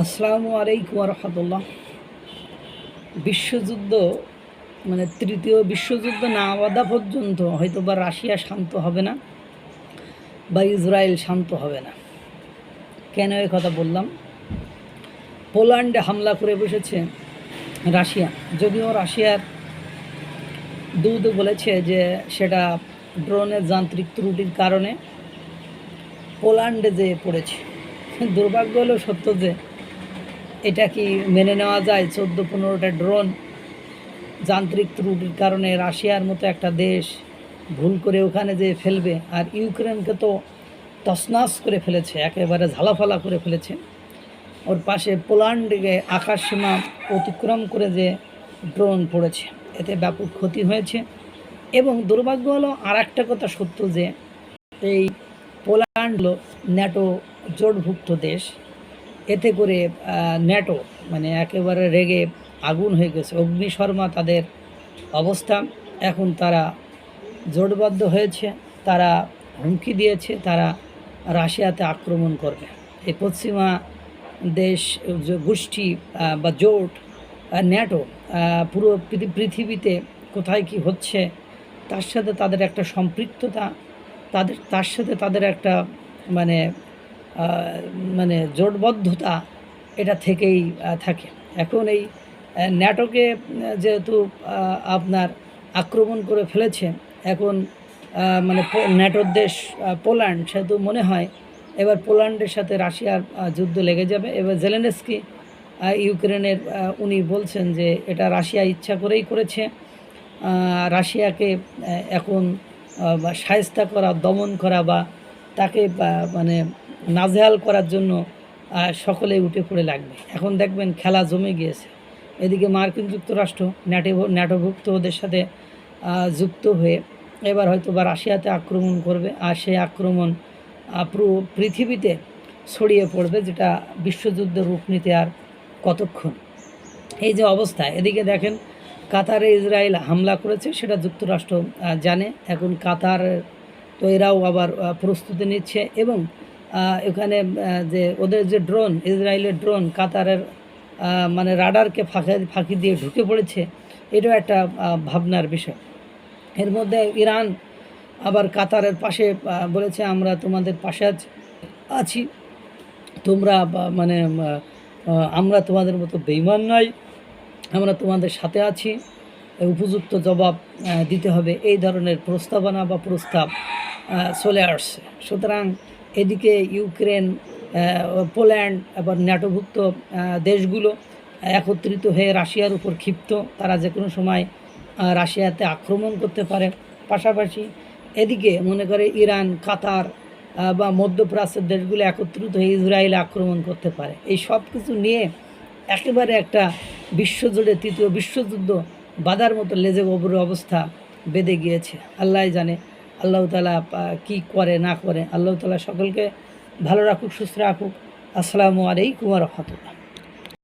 আসসালামু আলাইকুম রহমতুল্লাহ। বিশ্বযুদ্ধ মানে তৃতীয় বিশ্বযুদ্ধ না বাধা পর্যন্ত হয়তো বা রাশিয়া শান্ত হবে না বা ইসরায়েল শান্ত হবে না। কেন এ কথা বললাম? পোল্যান্ডে হামলা করে বসেছে রাশিয়া। যদিও রাশিয়ার দূত বলেছে যে সেটা ড্রোনের যান্ত্রিক ত্রুটির কারণে পোল্যান্ডে যেয়ে পড়েছে। দুর্ভাগ্য হলো সত্য যে এটা কি মেনে নেওয়া যায়? চোদ্দ, পনেরোটা ড্রোন যান্ত্রিক ত্রুটির কারণে রাশিয়ার মতো একটা দেশ ভুল করে ওখানে যে ফেলবে। আর ইউক্রেনকে তো তসনাস করে ফেলেছে, একেবারে ঝালাফালা করে ফেলেছে। ওর পাশে পোল্যান্ডকে আকাশ সীমা অতিক্রম করে যে ড্রোন পড়েছে, এতে ব্যাপক ক্ষতি হয়েছে। এবং দুর্ভাগ্য হলো আর একটা কথা সত্য যে, এই পোল্যান্ড হলো ন্যাটো জোটভুক্ত দেশ। এতে করে ন্যাটো মানে একেবারে রেগে আগুন হয়ে গেছে। অগ্নিশর্মা তাদের অবস্থা, এখন তারা জোটবদ্ধ হয়েছে, তারা হুমকি দিয়েছে, তারা রাশিয়াতে আক্রমণ করবে। এই পশ্চিমা দেশ গোষ্ঠী বা জোট ন্যাটো পুরো পৃথিবীতে কোথায় কি হচ্ছে, তার সাথে তাদের একটা সম্পৃক্ততা, তাদের, তার সাথে তাদের একটা মানে মানে জোটবদ্ধতা এটা থেকেই থাকে। এখন এই ন্যাটোকে যেহেতু আপনার আক্রমণ করে ফেলেছে, এখন মানে ন্যাটোর দেশ পোল্যান্ড, সেহেতু মনে হয় এবার পোল্যান্ডের সাথে রাশিয়ার যুদ্ধ লেগে যাবে। এবার জেলেনস্কি ইউক্রেনের উনি বলছেন যে এটা রাশিয়া ইচ্ছা করেই করেছে। রাশিয়াকে এখন সায়স্তা করা, দমন করা বা তাকে মানে নাজেহাল করার জন্য সকলেই উঠে পড়ে লাগবে। এখন দেখবেন খেলা জমে গিয়েছে। এদিকে মার্কিন যুক্তরাষ্ট্র ন্যাটো ন্যাটোভুক্ত ওদের সাথে যুক্ত হয়ে এবার হয়তো বা রাশিয়াতে আক্রমণ করবে। আর সেই আক্রমণ পুরো পৃথিবীতে ছড়িয়ে পড়বে, যেটা বিশ্বযুদ্ধের রূপ নিতে আর কতক্ষণ। এই যে অবস্থা, এদিকে দেখেন কাতারে ইসরায়েল হামলা করেছে, সেটা যুক্তরাষ্ট্র জানে। এখন কাতার তো এরাও আবার প্রস্তুতি নিচ্ছে এবং এখানে যে ওদের যে ড্রোন ইসরায়েলের ড্রোন কাতারের মানে রাডারকে ফাঁকা, ফাঁকি দিয়ে ঢুকে পড়েছে, এটাও একটা ভাবনার বিষয়। এর মধ্যে ইরান আবার কাতারের পাশে বলেছে, আমরা তোমাদের পাশে আছি- তোমরা মানে আমরা তোমাদের মতো বেইমান নয়। আমরা তোমাদের সাথে আছি। উপযুক্ত জবাব দিতে হবে। এই ধরনের প্রস্তাবনা বা প্রস্তাব চলে আসছে। সুতরাং এদিকে ইউক্রেন পোল্যান্ড, আবার ন্যাটোভুক্ত দেশগুলো একত্রিত হয়ে রাশিয়ার উপর ক্ষিপ্ত। তারা যে কোনো সময় রাশিয়াতে আক্রমণ করতে পারে। পাশাপাশি এদিকে মনে করে ইরান, কাতার বা মধ্যপ্রাচ্যের দেশগুলো একত্রিত হয়ে ইসরায়েলে আক্রমণ করতে পারে। এই সব কিছু নিয়ে একেবারে একটা বিশ্বজুড়ে, তৃতীয় বিশ্বযুদ্ধ বাধার মতো লেজে গোবরের অবস্থা বেঁধে গিয়েছে। আল্লাহ জানে আল্লাহ তালা কী করে, না করে, আল্লাহ তালা সকলকে ভালো রাখুক, সুস্থ রাখুক। আসসালামু আলাইকুম রহমতুল্লাহ।